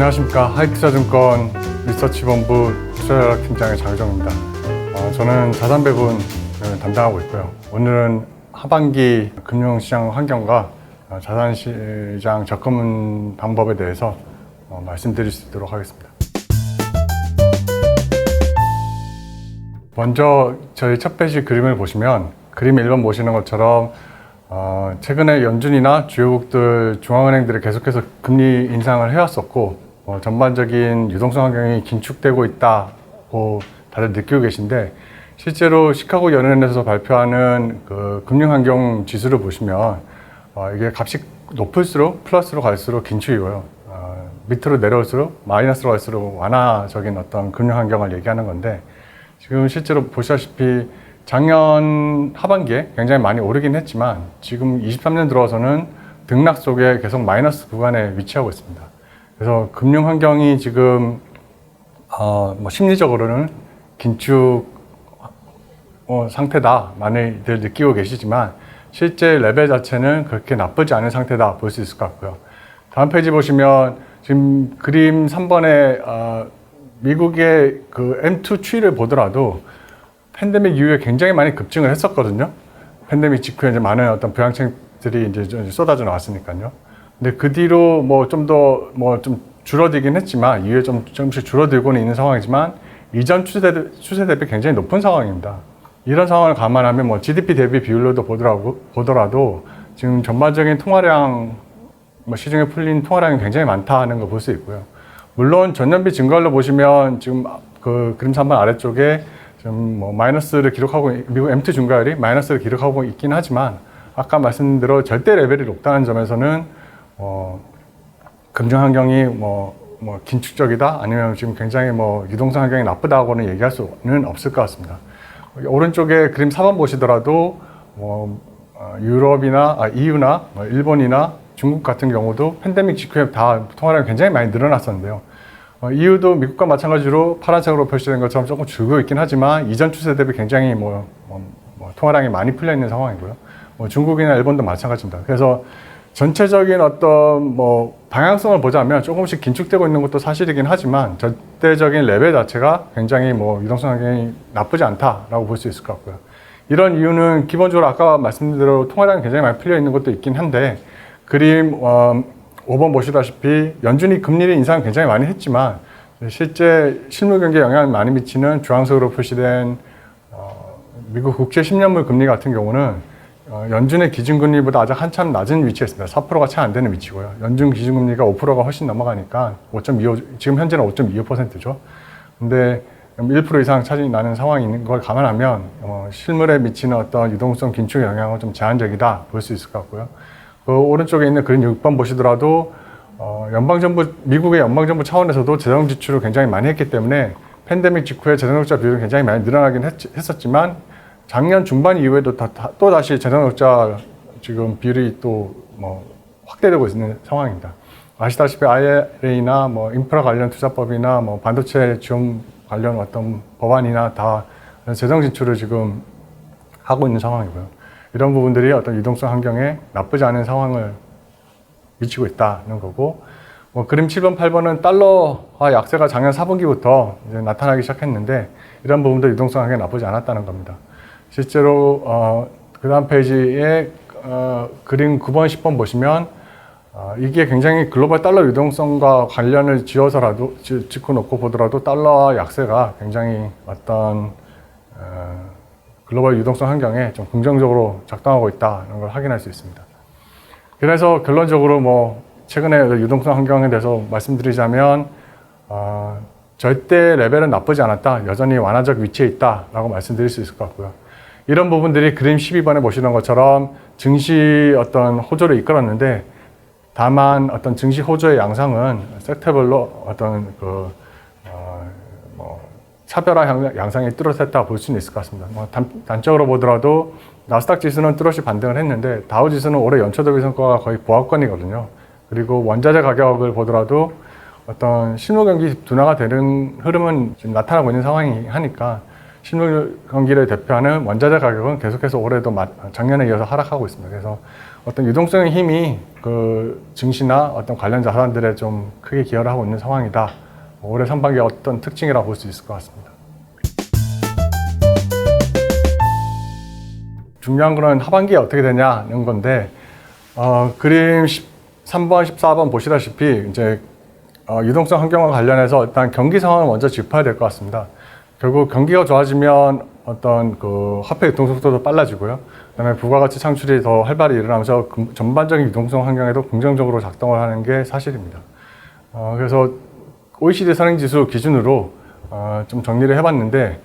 안녕하십니까 하이크자증권 리서치본부 투자팀장의 장정입니다. 어, 저는 자산 배분을 담당하고 있고요. 오늘은 하반기 금융시장 환경과 어, 자산시장 접근 방법에 대해서 어, 말씀드릴 수 있도록 하겠습니다. 먼저 저희 첫 페이지 그림을 보시면 그림 1번 보시는 것처럼 어, 최근에 연준이나 주요국들 중앙은행들이 계속해서 금리 인상을 해왔었고 어, 전반적인 유동성 환경이 긴축되고 있다고 다들 느끼고 계신데 실제로 시카고 연은에서 발표하는 그 금융 환경 지수를 보시면 어, 이게 값이 높을수록 플러스로 갈수록 긴축이고요. 어, 밑으로 내려올수록 마이너스로 갈수록 완화적인 어떤 금융 환경을 얘기하는 건데 지금 실제로 보시다시피 작년 하반기에 굉장히 많이 오르긴 했지만 지금 23년 들어서는 등락 속에 계속 마이너스 구간에 위치하고 있습니다. 그래서 금융 환경이 지금 어, 뭐 심리적으로는 긴축 어, 상태다 많이들 느끼고 계시지만 실제 레벨 자체는 그렇게 나쁘지 않은 상태다 볼 수 있을 것 같고요. 다음 페이지 보시면 지금 그림 3번에 어, 미국의 그 M2 추이를 보더라도 팬데믹 이후에 굉장히 많이 급증을 했었거든요. 팬데믹 직후에 이제 많은 어떤 부양책들이 이제 좀 쏟아져 나왔으니까요. 근데 그 뒤로 뭐 좀 더 뭐 좀 줄어들긴 했지만 이후에 좀 조금씩 줄어들고는 있는 상황이지만 이전 추세 추세 대비 굉장히 높은 상황입니다. 이런 상황을 감안하면 뭐 GDP 대비 비율로도 보더라도, 보더라도 지금 전반적인 통화량 뭐 시중에 풀린 통화량이 굉장히 많다는 걸 볼 수 있고요. 물론 전년비 증가율로 보시면 지금 그 그림 3번 아래쪽에 지금 뭐 마이너스를 기록하고 미국 M2 증가율이 마이너스를 기록하고 있긴 하지만 아까 말씀드린 절대 레벨이 높다는 점에서는 어, 금융 환경이 뭐, 뭐 긴축적이다 아니면 지금 굉장히 뭐 유동성 환경이 나쁘다고는 얘기할 수는 없을 것 같습니다. 오른쪽에 그림 4번 보시더라도 뭐 어, 유럽이나 아, EU나 뭐 일본이나 중국 같은 경우도 팬데믹 직후에 다 통화량이 굉장히 많이 늘어났었는데요. 어, EU도 미국과 마찬가지로 파란색으로 표시된 것처럼 조금 줄고 있긴 하지만 이전 추세 대비 굉장히 뭐, 뭐, 뭐 통화량이 많이 풀려 있는 상황이고요. 뭐 중국이나 일본도 마찬가지입니다. 그래서 전체적인 어떤 뭐 방향성을 보자면 조금씩 긴축되고 있는 것도 사실이긴 하지만 절대적인 레벨 자체가 굉장히 뭐 유동성 환경이 나쁘지 않다라고 볼 수 있을 것 같고요. 이런 이유는 기본적으로 아까 말씀드린 대로 통화량이 굉장히 많이 풀려 있는 것도 있긴 한데 그림 어, 5번 보시다시피 연준이 금리를 인상 굉장히 많이 했지만 실제 실물 경기에 영향을 많이 미치는 주황색으로 표시된 어, 미국 국채 10년물 금리 같은 경우는 어, 연준의 기준금리보다 아직 한참 낮은 위치에 있습니다. 4%가 채 안 되는 위치고요. 연준 기준금리가 5%가 훨씬 넘어가니까 5.25, 지금 현재는 5.25%죠. 근데 1% 이상 차질이 나는 상황이 있는 걸 감안하면 어, 실물에 미치는 어떤 유동성 긴축의 영향은 좀 제한적이다 볼 수 있을 것 같고요. 그 오른쪽에 있는 그림 6번 보시더라도 어, 연방정부 미국의 연방정부 차원에서도 재정 지출을 굉장히 많이 했기 때문에 팬데믹 직후에 재정적자 비율이 굉장히 많이 늘어나긴 했, 했었지만 작년 중반 이후에도 다, 다, 또 다시 재정적자 지금 비율이 또 뭐 확대되고 있는 상황입니다. 아시다시피 IRA나 뭐 인프라 관련 투자법이나 뭐 반도체 지원 관련 어떤 법안이나 다 재정 지출을 지금 하고 있는 상황이고요. 이런 부분들이 어떤 유동성 환경에 나쁘지 않은 상황을 미치고 있다는 거고, 뭐 그림 7번, 8번은 달러화 약세가 작년 4분기부터 이제 나타나기 시작했는데 이런 부분도 유동성 환경에 나쁘지 않았다는 겁니다. 실제로 어, 그 다음 페이지에 어, 그림 9번, 10번 보시면 어, 이게 굉장히 글로벌 달러 유동성과 관련을 지어서라도 지- 짚고 놓고 보더라도 달러 약세가 굉장히 어떤 어, 글로벌 유동성 환경에 좀 긍정적으로 작동하고 있다는 걸 확인할 수 있습니다. 그래서 결론적으로 뭐 최근에 유동성 환경에 대해서 말씀드리자면 어, 절대 레벨은 나쁘지 않았다. 여전히 완화적 위치에 있다라고 말씀드릴 수 있을 것 같고요. 이런 부분들이 그림 12번에 보시는 것처럼 증시 어떤 호조를 이끌었는데 다만 어떤 증시 호조의 양상은 섹터별로 어떤 그 어, 뭐 차별화 양- 양상이 뚜렷했다 볼 수는 있을 것 같습니다. 뭐 단, 단적으로 보더라도 나스닥 지수는 뚜렷이 반등을 했는데 다우 지수는 올해 연초 대비 성과가 거의 보합권이거든요. 그리고 원자재 가격을 보더라도 어떤 실물 경기 둔화가 되는 흐름은 지금 나타나고 있는 상황이 하니까 실물 경기를 대표하는 원자재 가격은 계속해서 올해도 마- 작년에 이어서 하락하고 있습니다. 그래서 어떤 유동성의 힘이 그 증시나 어떤 관련 자산들에 좀 크게 기여를 하고 있는 상황이다. 뭐 올해 상반기 어떤 특징이라고 볼 수 있을 것 같습니다. 중요한 거는 하반기에 어떻게 되냐는 건데 어, 그림 13번, 14번 보시다시피 이제 어, 유동성 환경과 관련해서 일단 경기 상황을 먼저 짚어야 될 것 같습니다. 결국 경기가 좋아지면 어떤 그 화폐 유통 속도도 빨라지고요. 그다음에 부가가치 창출이 더 활발히 일어나면서 금- 전반적인 유동성 환경에도 긍정적으로 작동을 하는 게 사실입니다. 어, 그래서 OECD 선행지수 기준으로 어, 좀 정리를 해봤는데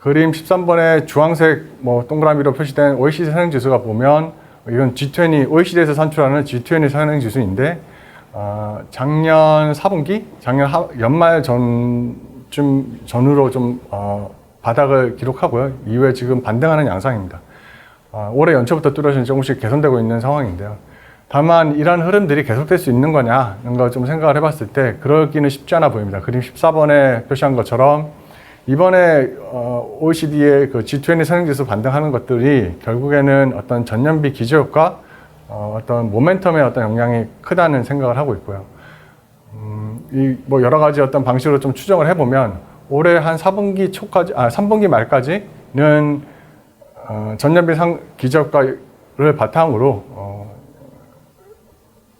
그림 13번에 주황색 뭐 동그라미로 표시된 OECD 선행지수가 보면 이건 G20 OECD에서 산출하는 G20 선행지수인데 어, 작년 4분기, 작년 하- 연말 전 쯤 전후로 좀 어, 바닥을 기록하고요. 이후에 지금 반등하는 양상입니다. 어, 올해 연초부터 뚜렷이 조금씩 개선되고 있는 상황인데요. 다만 이러한 흐름들이 계속될 수 있는 거냐는 걸 좀 생각을 해봤을 때 그러기는 쉽지 않아 보입니다. 그림 14번에 표시한 것처럼 이번에 어, OECD의 그 G20 선행지수 반등하는 것들이 결국에는 어떤 전년비 기저효과, 어, 어떤 모멘텀의 어떤 영향이 크다는 생각을 하고 있고요. 음, 이뭐 여러 가지 어떤 방식으로 좀 추정을 해보면 올해 한 4분기 초까지, 아 3분기 말까지는 어, 전년비 상 기저효과를 바탕으로 어,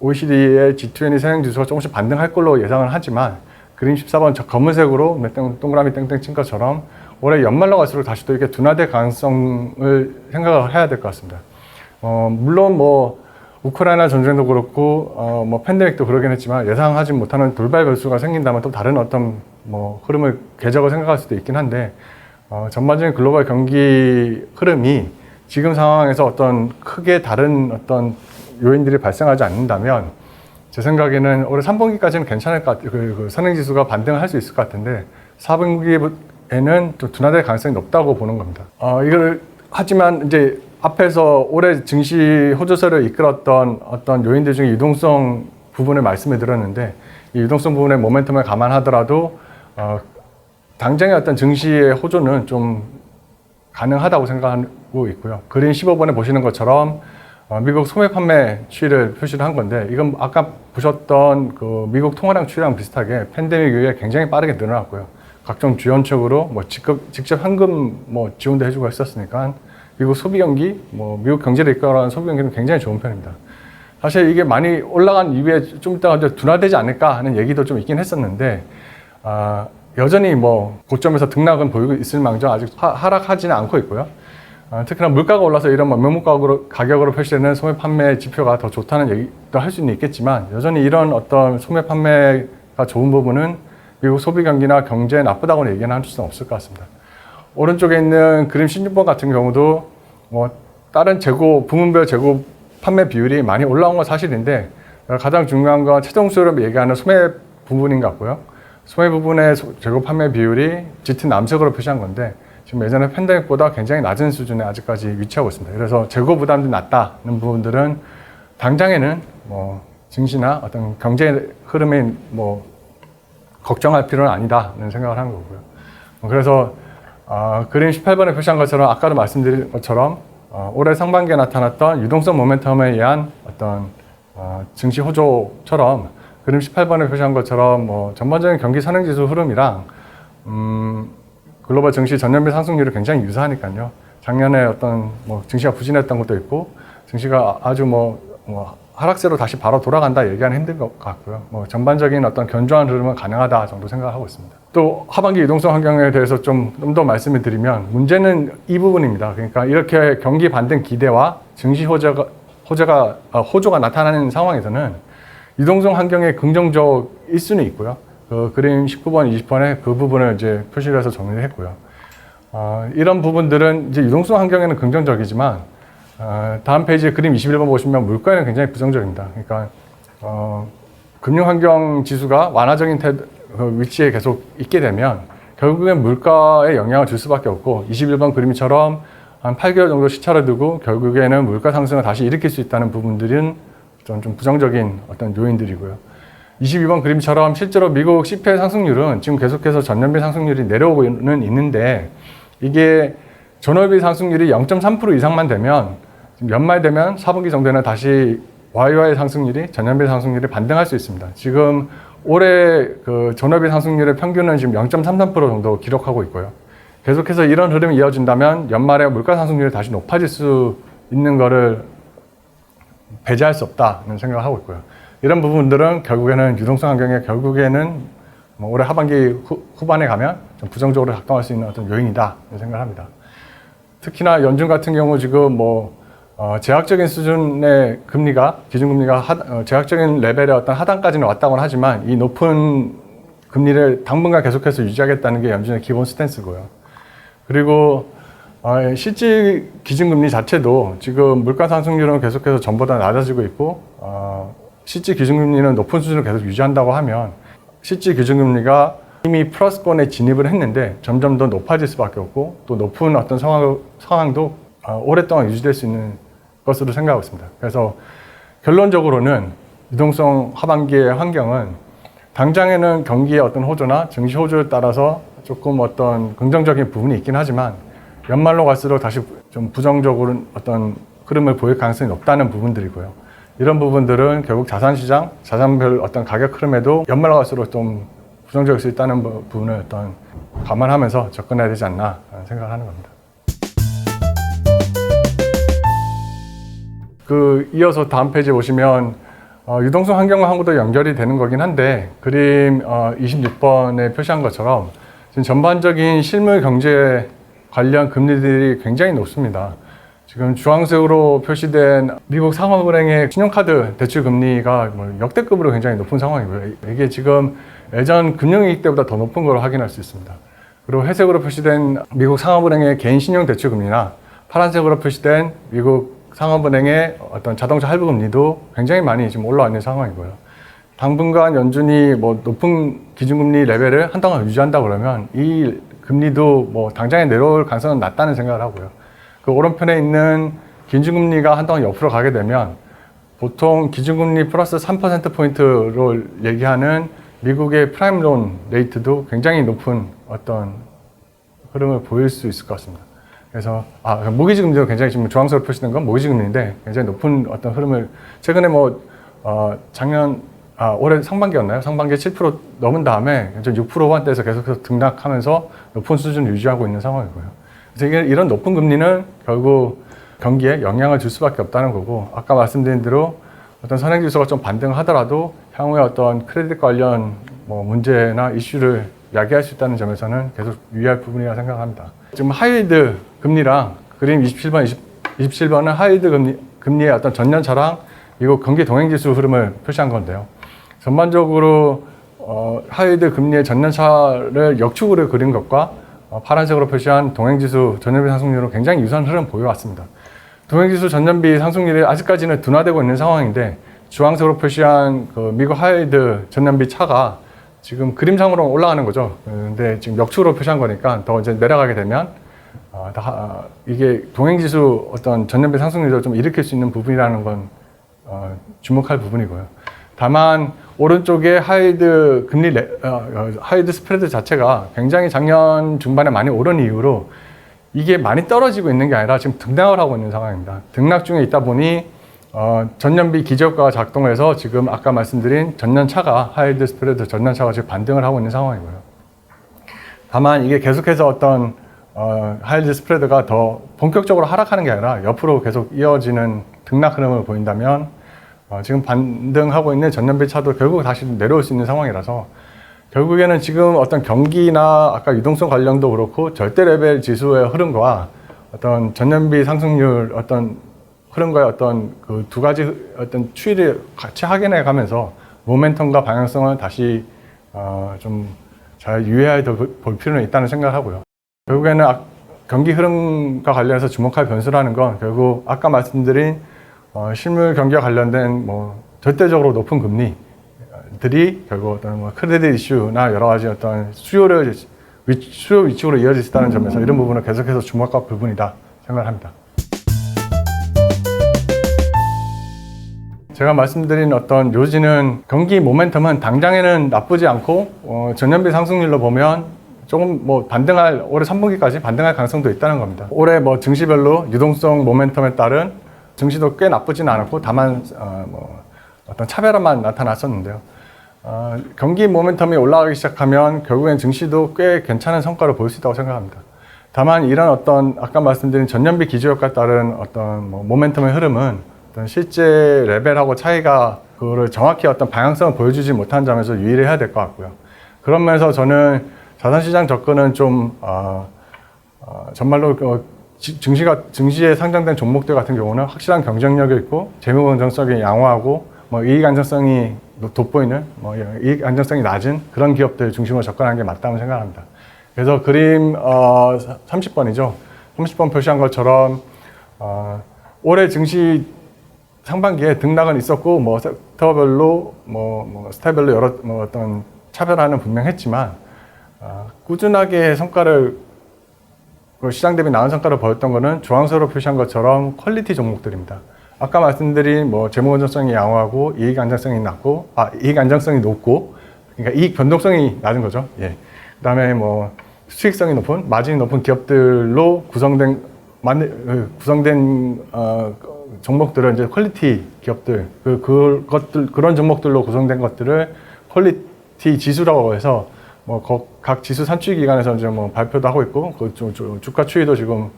OECD의 G20 선행 지수가 조금씩 반등할 걸로 예상을 하지만 그림 14번 저 검은색으로 몇 땡- 동그라미 땡땡 친 것처럼 올해 연말로 갈수록 다시 또 이렇게 둔화될 가능성을 생각을 해야 될 것 같습니다. 어, 물론 뭐 우크라이나 전쟁도 그렇고 어, 뭐 팬데믹도 그러긴 했지만 예상하지 못하는 돌발 변수가 생긴다면 또 다른 어떤 뭐 흐름을 궤적을 생각할 수도 있긴 한데 어, 전반적인 글로벌 경기 흐름이 지금 상황에서 어떤 크게 다른 어떤 요인들이 발생하지 않는다면 제 생각에는 올해 3분기까지는 괜찮을 것 같아요. 그, 그 선행지수가 반등할 수 있을 것 같은데 4분기에는 좀 둔화될 가능성이 높다고 보는 겁니다. 어, 이걸 하지만 이제 앞에서 올해 증시 호조세를 이끌었던 어떤 요인들 중에 유동성 부분을 말씀을 드렸는데 이 유동성 부분의 모멘텀을 감안하더라도 어, 당장의 어떤 증시의 호조는 좀 가능하다고 생각하고 있고요. 그림 15번에 보시는 것처럼 어, 미국 소매 판매 추이를 표시를 한 건데 이건 아까 보셨던 그 미국 통화량 추이랑 비슷하게 팬데믹 이후에 굉장히 빠르게 늘어났고요. 각종 지원책으로 뭐 직접, 직접 현금 뭐 지원도 해주고 했었으니까 미국 소비 경기, 뭐 미국 경제를 이끌어가는 소비 경기는 굉장히 좋은 편입니다. 사실 이게 많이 올라간 이후에 좀 이따가 둔화되지 않을까 하는 얘기도 좀 있긴 했었는데 아, 여전히 뭐 고점에서 등락은 보이고 있을 망정 아직 하, 하락하지는 않고 있고요. 아, 특히나 물가가 올라서 이런 뭐 명목 가격으로, 가격으로 표시되는 소매 판매 지표가 더 좋다는 얘기도 할 수는 있겠지만 여전히 이런 어떤 소매 판매가 좋은 부분은 미국 소비 경기나 경제에 나쁘다고는 얘기는 할 수는 없을 것 같습니다. 오른쪽에 있는 그림 16번 같은 경우도 뭐 다른 재고 부문별 재고 판매 비율이 많이 올라온 건 사실인데 가장 중요한 건 최종 수요를 얘기하는 소매 부분인 것 같고요. 소매 부분의 소- 재고 판매 비율이 짙은 남색으로 표시한 건데 지금 예전에 팬데믹보다 굉장히 낮은 수준에 아직까지 위치하고 있습니다. 그래서 재고 부담이 낮다는 부분들은 당장에는 뭐 증시나 어떤 경제 흐름에 뭐 걱정할 필요는 아니다는 생각을 한 거고요. 그래서 어, 그림 18번에 표시한 것처럼 아까도 말씀드린 것처럼 어, 올해 상반기에 나타났던 유동성 모멘텀에 의한 어떤 어, 증시 호조처럼 그림 18번에 표시한 것처럼 뭐 전반적인 경기 선행지수 흐름이랑 음, 글로벌 증시 전년비 상승률이 굉장히 유사하니까요. 작년에 어떤 뭐 증시가 부진했던 것도 있고 증시가 아주 뭐, 뭐 하락세로 다시 바로 돌아간다 얘기하는 힘든 것 같고요. 뭐 전반적인 어떤 견조한 흐름은 가능하다 정도 생각하고 있습니다. 또 하반기 유동성 환경에 대해서 좀 좀 더 말씀을 드리면 문제는 이 부분입니다. 그러니까 이렇게 경기 반등 기대와 증시 호재가 호재가 아, 호조가 나타나는 상황에서는 유동성 환경에 긍정적일 수는 있고요. 그 그림 19번, 20번에 그 부분을 이제 표시를 해서 정리를 했고요. 어, 이런 부분들은 이제 유동성 환경에는 긍정적이지만 어, 다음 페이지 그림 21번 보시면 물가에는 굉장히 부정적입니다. 그러니까 어, 금융 환경 지수가 완화적인 태도, 그 위치에 계속 있게 되면 결국엔 물가에 영향을 줄 수밖에 없고 21번 그림처럼 한 8개월 정도 시차를 두고 결국에는 물가 상승을 다시 일으킬 수 있다는 부분들은 좀, 좀 부정적인 어떤 요인들이고요. 22번 그림처럼 실제로 미국 CPI 상승률은 지금 계속해서 전년비 상승률이 내려오고는 있는데 이게 전월비 상승률이 0.3% 이상만 되면 연말 되면 4분기 정도에는 다시 YY 상승률이 전년비 상승률이 반등할 수 있습니다. 지금 올해 그 전업비 상승률의 평균은 지금 0.33% 정도 기록하고 있고요. 계속해서 이런 흐름이 이어진다면 연말에 물가 상승률이 다시 높아질 수 있는 거를 배제할 수 없다는 생각을 하고 있고요. 이런 부분들은 결국에는 유동성 환경에 결국에는 뭐 올해 하반기 후, 후반에 가면 좀 부정적으로 작동할 수 있는 어떤 요인이다 생각을 합니다. 특히나 연준 같은 경우 지금 뭐 어, 제약적인 수준의 금리가 기준금리가 하, 어, 제약적인 레벨의 어떤 하단까지는 왔다고는 하지만 이 높은 금리를 당분간 계속해서 유지하겠다는 게 연준의 기본 스탠스고요. 그리고 어, 실질 기준금리 자체도 지금 물가 상승률은 계속해서 전보다 낮아지고 있고 어, 실질 기준금리는 높은 수준을 계속 유지한다고 하면 실질 기준금리가 이미 플러스권에 진입을 했는데 점점 더 높아질 수밖에 없고 또 높은 어떤 상황, 상황도 어, 오랫동안 유지될 수 있는 것으로 생각하고 있습니다. 그래서 결론적으로는 유동성 하반기의 환경은 당장에는 경기의 어떤 호조나 증시 호조에 따라서 조금 어떤 긍정적인 부분이 있긴 하지만 연말로 갈수록 다시 좀 부정적으로 어떤 흐름을 보일 가능성이 높다는 부분들이고요. 이런 부분들은 결국 자산시장, 자산별 어떤 가격 흐름에도 연말로 갈수록 좀 부정적일 수 있다는 부- 부분을 어떤 감안하면서 접근해야 되지 않나 생각을 하는 겁니다. 그 이어서 다음 페이지 보시면 어, 유동성 환경하고도 연결이 되는 거긴 한데 그림 어, 26번에 표시한 것처럼 지금 전반적인 실물 경제 관련 금리들이 굉장히 높습니다. 지금 주황색으로 표시된 미국 상업은행의 신용카드 대출 금리가 뭐 역대급으로 굉장히 높은 상황이고요. 이게 지금 예전 금융위기 때보다 더 높은 걸 확인할 수 있습니다. 그리고 회색으로 표시된 미국 상업은행의 개인 신용 대출 금리나 파란색으로 표시된 미국 상업은행의 어떤 자동차 할부 금리도 굉장히 많이 지금 올라와 있는 상황이고요. 당분간 연준이 뭐 높은 기준금리 레벨을 한동안 유지한다 그러면 이 금리도 뭐 당장에 내려올 가능성은 낮다는 생각을 하고요. 그 오른편에 있는 기준금리가 한동안 옆으로 가게 되면 보통 기준금리 플러스 3%포인트로 얘기하는 미국의 프라임 론 레이트도 굉장히 높은 어떤 흐름을 보일 수 있을 것 같습니다. 그래서 아 모기지 금리도 굉장히 지금 주황색으로 표시된 건 모기지 금리인데 굉장히 높은 어떤 흐름을 최근에 뭐 어, 작년 아 올해 상반기였나요? 상반기 7% 넘은 다음에 이제 6% 후반대에서 계속해서 등락하면서 높은 수준을 유지하고 있는 상황이고요. 그래서 이게 이런 높은 금리는 결국 경기에 영향을 줄 수밖에 없다는 거고 아까 말씀드린 대로 어떤 선행지수가 좀 반등하더라도 향후에 어떤 크레딧 관련 뭐 문제나 이슈를 야기할 수 있다는 점에서는 계속 유의할 부분이라 생각합니다. 지금 하이드 금리랑 그림 27번, 20, 27번은 하이드 금리, 금리의 어떤 전년 차랑 미국 경기 동행 지수 흐름을 표시한 건데요. 전반적으로 어, 하이드 금리의 전년차를 역축으로 그린 것과 어, 파란색으로 표시한 동행지수 전년비 상승률은 굉장히 유사한 흐름 보여왔습니다. 동행지수 전년비 상승률이 아직까지는 둔화되고 있는 상황인데 주황색으로 표시한 그 미국 하이드 전년비 차가 지금 그림상으로 올라가는 거죠. 근데 지금 역축으로 표시한 거니까 더 이제 내려가게 되면 어, 다, 이게 동행지수 어떤 전년비 상승률을 좀 일으킬 수 있는 부분이라는 건 어, 주목할 부분이고요. 다만 오른쪽에 하이드 금리 레, 어, 어, 하이드 스프레드 자체가 굉장히 작년 중반에 많이 오른 이후로 이게 많이 떨어지고 있는 게 아니라 지금 등락을 하고 있는 상황입니다. 등락 중에 있다 보니 어, 전년비 기저효과가 작동해서 지금 아까 말씀드린 전년차가 하이드 스프레드 전년차가 지금 반등을 하고 있는 상황이고요. 다만 이게 계속해서 어떤 어, 하이드 스프레드가 더 본격적으로 하락하는 게 아니라 옆으로 계속 이어지는 등락 흐름을 보인다면 어, 지금 반등하고 있는 전년 비 차도 결국 다시 내려올 수 있는 상황이라서 결국에는 지금 어떤 경기나 아까 유동성 관련도 그렇고 절대 레벨 지수의 흐름과 어떤 전년비 상승률 어떤 흐름과의 어떤 그 두 가지 어떤 추이를 같이 확인해 가면서 모멘텀과 방향성을 다시 어, 좀잘 유의해야 될- 볼 필요는 있다는 생각을 하고요. 결국에는 아- 경기 흐름과 관련해서 주목할 변수라는 건 결국 아까 말씀드린 어, 실물 경기와 관련된 뭐 절대적으로 높은 금리들이 결국 어떤 뭐 크레딧 이슈나 여러 가지 어떤 수요를 위, 수요 위축으로 이어질 수 있다는 점에서 이런 부분을 계속해서 주목할 부분이다 생각을 합니다. 제가 말씀드린 어떤 요지는 경기 모멘텀은 당장에는 나쁘지 않고 어, 전년비 상승률로 보면 조금 뭐 반등할 올해 3분기까지 반등할 가능성도 있다는 겁니다. 올해 뭐 증시별로 유동성 모멘텀에 따른 증시도 꽤 나쁘지는 않았고 다만 어, 뭐 어떤 차별화만 나타났었는데요. 어, 경기 모멘텀이 올라가기 시작하면 결국엔 증시도 꽤 괜찮은 성과를 보일 수 있다고 생각합니다. 다만 이런 어떤 아까 말씀드린 전년비 기조효과에 따른 어떤 뭐 모멘텀의 흐름은 어떤 실제 레벨하고 차이가 그거를 정확히 어떤 방향성을 보여주지 못한 점에서 유의를 해야 될 것 같고요. 그런 면에서 저는 자산시장 접근은 좀 어, 어, 정말로 그 지- 증시가 증시에 상장된 종목들 같은 경우는 확실한 경쟁력이 있고 재무 건전성이 양호하고 뭐 이익 안정성이 돋보이는 뭐 이익 안정성이 낮은 그런 기업들 중심으로 접근하는 게 맞다고 생각합니다. 그래서 그림 어, 30번이죠. 30번 표시한 것처럼 어, 올해 증시 상반기에 등락은 있었고 뭐 섹터별로 뭐, 뭐 스타일별로 여러 뭐 어떤 차별화는 분명했지만 어, 꾸준하게 성과를 그 시장 대비 나은 성과를 보였던 거는 주황색으로 표시한 것처럼 퀄리티 종목들입니다. 아까 말씀드린 뭐 재무 건전성이 양호하고 이익 안정성이 낮고 아 이익 안정성이 높고 그러니까 이익 변동성이 낮은 거죠. 예. 그다음에 뭐 수익성이 높은 마진이 높은 기업들로 구성된 만그 구성된 어, 종목들은 이제 퀄리티 기업들 그 그것들 그런 종목들로 구성된 것들을 퀄리티 지수라고 해서 뭐 각 지수 산출 기관에서 이제 뭐 발표도 하고 있고 그 주가 추이도 지금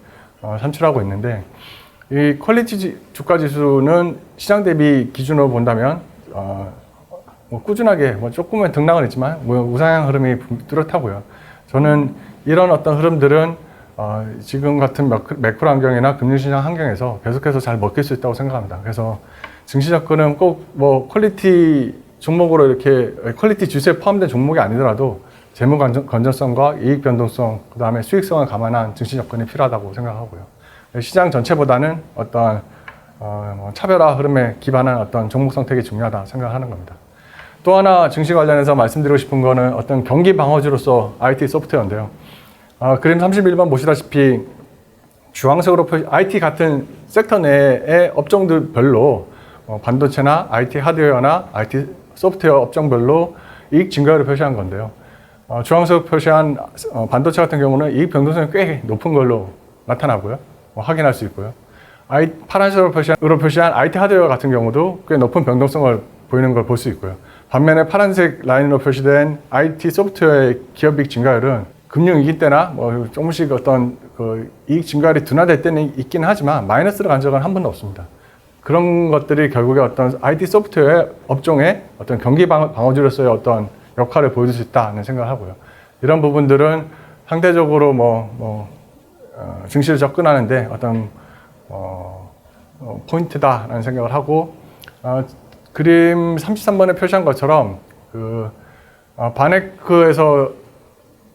어, 산출하고 있는데 이 퀄리티 지- 주가 지수는 시장 대비 기준으로 본다면 어, 뭐 꾸준하게 뭐 조금은 등락은 있지만 뭐 우상향 흐름이 뚜렷하고요. 저는 이런 어떤 흐름들은 어, 지금 같은 매크- 매크로 환경이나 금융시장 환경에서 계속해서 잘 먹힐 수 있다고 생각합니다. 그래서 증시 접근은 꼭 뭐 퀄리티 종목으로 이렇게 퀄리티 지수에 포함된 종목이 아니더라도 재무 건전- 건전성과 이익 변동성, 그 다음에 수익성을 감안한 증시 접근이 필요하다고 생각하고요. 시장 전체보다는 어떤 어, 뭐 차별화 흐름에 기반한 어떤 종목 선택이 중요하다 생각하는 겁니다. 또 하나 증시 관련해서 말씀드리고 싶은 거는 어떤 경기 방어주로서 IT 소프트웨어인데요. 아, 그림 31번 보시다시피 주황색으로 표시, IT 같은 섹터 내의 업종들별로 어, 반도체나 IT 하드웨어나 IT 소프트웨어 업종별로 이익 증가율을 표시한 건데요. 어, 주황색으로 표시한 어, 반도체 같은 경우는 이익 변동성이 꽤 높은 걸로 나타나고요. 뭐 확인할 수 있고요. 아이, 파란색으로 표시한, 표시한 IT 하드웨어 같은 경우도 꽤 높은 변동성을 보이는 걸 볼 수 있고요. 반면에 파란색 라인으로 표시된 IT 소프트웨어의 기업 이익 증가율은 금융위기 때나 뭐 조금씩 어떤 그 이익 증가율이 둔화될 때는 있긴 하지만 마이너스로 간 적은 한 번도 없습니다. 그런 것들이 결국에 어떤 IT 소프트웨어 업종의 어떤 경기 방- 방어주로서의 어떤 역할을 보여줄 수 있다는 생각을 하고요. 이런 부분들은 상대적으로 뭐, 뭐, 어, 증시를 접근하는데 어떤, 어, 어, 포인트다라는 생각을 하고, 어, 그림 33번에 표시한 것처럼 그, 어, 바네크에서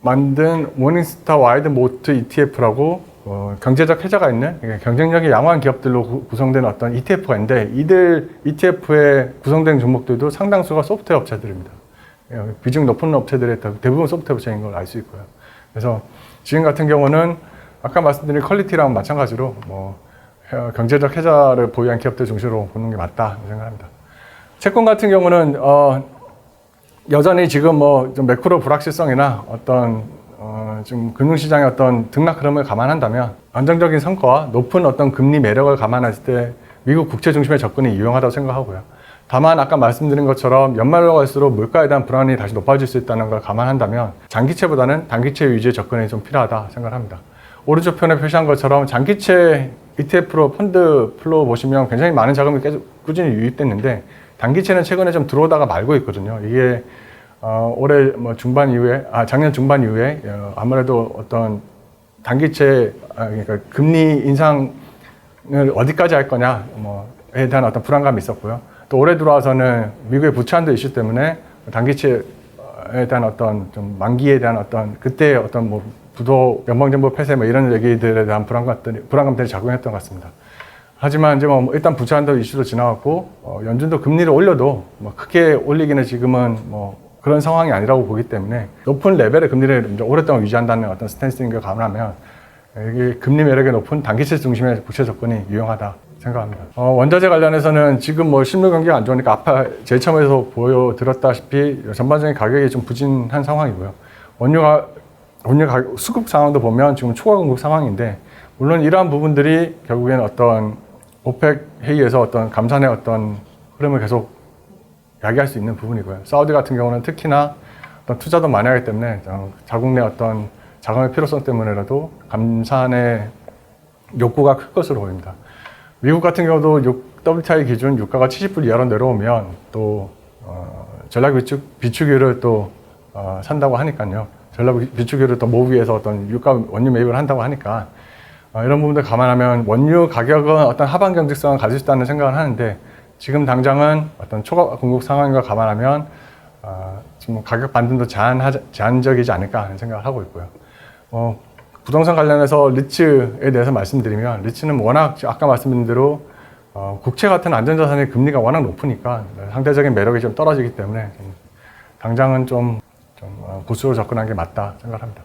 만든 모닝스타 와이드 모트 ETF라고 어, 경제적 혜자가 있는 경쟁력이 양호한 기업들로 구- 구성된 어떤 ETF가 있는데 이들 ETF에 구성된 종목들도 상당수가 소프트웨어 업체들입니다. 예, 비중 높은 업체들의 대- 대부분 소프트웨어 업체인 걸 알 수 있고요. 그래서 지금 같은 경우는 아까 말씀드린 퀄리티랑 마찬가지로 뭐 어, 경제적 혜자를 보유한 기업들 중심으로 보는 게 맞다 생각합니다. 채권 같은 경우는 어, 여전히 지금 뭐 좀 매크로 불확실성이나 어떤 어, 좀 금융시장의 어떤 등락 흐름을 감안한다면 안정적인 성과와 높은 어떤 금리 매력을 감안했을 때 미국 국채 중심의 접근이 유용하다고 생각하고요. 다만 아까 말씀드린 것처럼 연말로 갈수록 물가에 대한 불안이 다시 높아질 수 있다는 걸 감안한다면 장기채보다는 단기채 위주의 접근이 좀 필요하다 생각합니다. 오른쪽 편에 표시한 것처럼 장기채 ETF로 펀드 플로우 보시면 굉장히 많은 자금이 계속 꾸준히 유입됐는데 단기채는 최근에 좀 들어오다가 말고 있거든요. 이게 어, 올해 뭐 중반 이후에, 아, 작년 중반 이후에 어, 아무래도 어떤 단기채, 아, 그러니까 금리 인상을 어디까지 할 거냐, 뭐에 대한 어떤 불안감이 있었고요. 또 올해 들어와서는 미국의 부채한도 이슈 때문에 단기채에 대한 어떤 좀 만기에 대한 어떤 그때 어떤 뭐 부도 연방정부 폐쇄 뭐 이런 얘기들에 대한 불안감들이 불안감들이 작용했던 것 같습니다. 하지만 이제 뭐 일단 부채한도 이슈도 지나갔고 어, 연준도 금리를 올려도 뭐 크게 올리기는 지금은 뭐 그런 상황이 아니라고 보기 때문에 높은 레벨의 금리를 이제 오랫동안 유지한다는 어떤 스탠스인 걸 감안하면 이게 금리 매력이 높은 단기채 중심의 부채 접근이 유용하다 생각합니다. 어, 원자재 관련해서는 지금 뭐 실물 경기가 안 좋으니까 아까 제일 처음에서 보여드렸다시피 전반적인 가격이 좀 부진한 상황이고요. 원유가 원유 가격, 수급 상황도 보면 지금 초과 공급 상황인데 물론 이러한 부분들이 결국엔 어떤 오펙 회의에서 어떤 감산의 어떤 흐름을 계속 야기할 수 있는 부분이고요. 사우디 같은 경우는 특히나 어떤 투자도 많이 하기 때문에 어, 자국 내 어떤 자금의 필요성 때문에라도 감산의 욕구가 클 것으로 보입니다. 미국 같은 경우도 유- WTI 기준 유가가 70불 이하로 내려오면 또 어, 전략 비축, 비축유를 또 어, 산다고 하니까요. 전략 비축유를 또 모으기 위해서 어떤 유가 원유 매입을 한다고 하니까 어, 이런 부분들 감안하면 원유 가격은 어떤 하방 경직성을 가질 수 있다는 생각을 하는데 지금 당장은 어떤 초과 공급 상황과 감안하면 어, 지금 가격 반등도 제한 제한적이지 않을까 하는 생각을 하고 있고요. 어, 부동산 관련해서 리츠에 대해서 말씀드리면 리츠는 워낙 아까 말씀드린 대로 어, 국채 같은 안전자산의 금리가 워낙 높으니까 상대적인 매력이 좀 떨어지기 때문에 좀 당장은 좀, 좀 어, 보수로 접근한 게 맞다 생각합니다.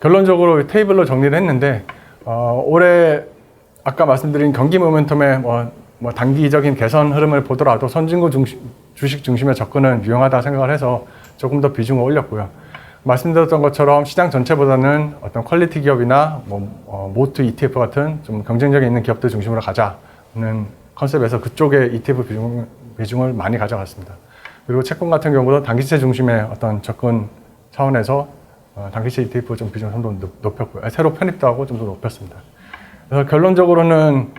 결론적으로 테이블로 정리를 했는데 어, 올해 아까 말씀드린 경기 모멘텀의 뭐, 뭐 단기적인 개선 흐름을 보더라도 선진국 중심, 주식 중심의 접근은 유용하다 생각을 해서 조금 더 비중을 올렸고요. 말씀드렸던 것처럼 시장 전체보다는 어떤 퀄리티 기업이나 뭐, 어, 모트 ETF 같은 좀 경쟁력이 있는 기업들 중심으로 가자는 컨셉에서 그쪽에 ETF 비중, 비중을 많이 가져갔습니다. 그리고 채권 같은 경우도 단기채 중심의 어떤 접근 차원에서 어, 단기채 ETF 좀 비중을 좀더 높였고요. 새로 편입도 하고 좀 더 높였습니다. 그래서 결론적으로는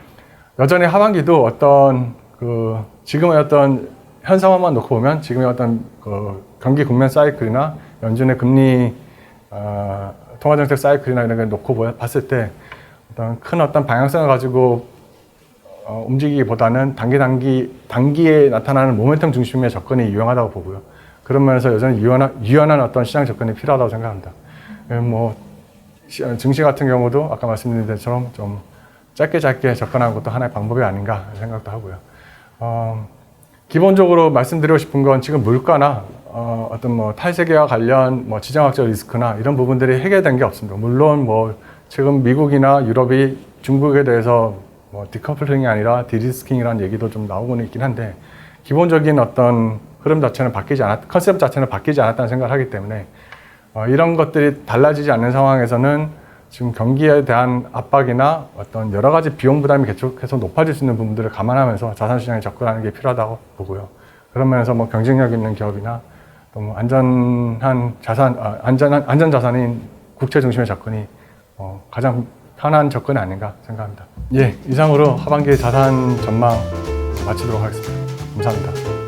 여전히 하반기도 어떤 그 지금의 어떤 현상만 놓고 보면 지금의 어떤 그 경기 국면 사이클이나 연준의 금리 어, 통화정책 사이클이나 이런 걸 놓고 보- 봤을 때 어떤 큰 어떤 방향성을 가지고 어, 움직이기보다는 단기 단기 단기에 나타나는 모멘텀 중심의 접근이 유용하다고 보고요. 그런 면에서 여전히 유연한, 유연한 어떤 시장 접근이 필요하다고 생각합니다. 예, 뭐 시- 증시 같은 경우도 아까 말씀드린 것처럼 좀 짧게 짧게 접근하는 것도 하나의 방법이 아닌가 생각도 하고요. 어, 기본적으로 말씀드리고 싶은 건 지금 물가나 어, 어떤 뭐 탈세계와 관련 뭐 지정학적 리스크나 이런 부분들이 해결된 게 없습니다. 물론 뭐 지금 미국이나 유럽이 중국에 대해서 뭐 디커플링이 아니라 디리스킹이라는 얘기도 좀 나오고는 있긴 한데 기본적인 어떤 흐름 자체는 바뀌지 않았, 컨셉 자체는 바뀌지 않았다는 생각을 하기 때문에 어, 이런 것들이 달라지지 않는 상황에서는 지금 경기에 대한 압박이나 어떤 여러 가지 비용 부담이 계속, 계속 높아질 수 있는 부분들을 감안하면서 자산 시장에 접근하는 게 필요하다고 보고요. 그런 면에서 뭐 경쟁력 있는 기업이나 또뭐 안전한 자산, 아, 안전한, 안전 자산인 국채 중심의 접근이 어, 가장 편한 접근이 아닌가 생각합니다. 예, 이상으로 하반기 자산 전망 마치도록 하겠습니다. 감사합니다.